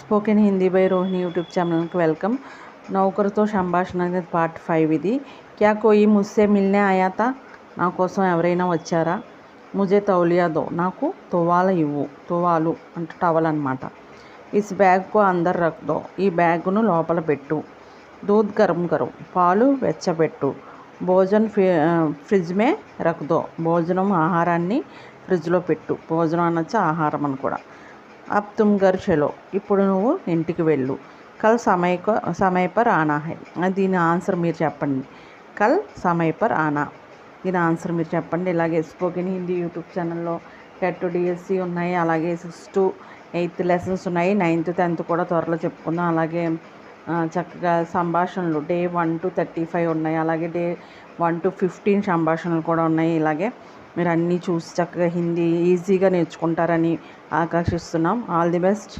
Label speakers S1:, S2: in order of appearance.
S1: Spoken Hindi by Rohini YouTube ఛానల్కి welcome. నౌకరుతో సంభాషణ అనేది పార్ట్ ఫైవ్ ఇది. క్యా కోయి ముస్సే మిల్నే ఆయాతా నా కోసం ఎవరైనా వచ్చారా? ముజే తౌలియాదో నాకు తువాల ఇవ్వు. తువాలు అంటే టవల్ అనమాట ఇస్ బ్యాగ్కు అందరు రక్దో ఈ బ్యాగ్ను లోపల పెట్టు. దూద్ గరం గరం. పాలు వెచ్చబెట్టు. భోజన్ ఫ్రి ఫ్రిడ్జ్ మే భోజనం ఆహారాన్ని ఫ్రిడ్జ్లో పెట్టు. భోజనం అనొచ్చు? ఆహారం అని కూడా. అబ్ తుమ్ గర్ చలో. ఇప్పుడు నువ్వు ఇంటికి వెళ్ళు. కల్ సమయక సమయ పర్ ఆనా హై. దీని ఆన్సర్ మీరు చెప్పండి. కల్ సమయ పర్ ఆనా. దీని ఆన్సర్ మీరు చెప్పండి. ఇలాగే స్పోకెన్ హిందీ యూట్యూబ్ ఛానల్లో టెట్ డిఎస్సి ఉన్నాయి. అలాగే సిక్స్ టు ఎయిత్ లెసన్స్ ఉన్నాయి. నైన్త్ టెన్త్ కూడా త్వరలో చెప్పుకుందాం. అలాగే చక్కగా సంభాషణలు. Day one to thirty five ఉన్నాయి. అలాగే డే వన్ టు ఫిఫ్టీన్ సంభాషణలు కూడా ఉన్నాయి. ఇలాగే మీరు అన్నీ చూసి చక్కగా హిందీ ఈజీగా నేర్చుకుంటారని ఆకాంక్షిస్తున్నాం. All the best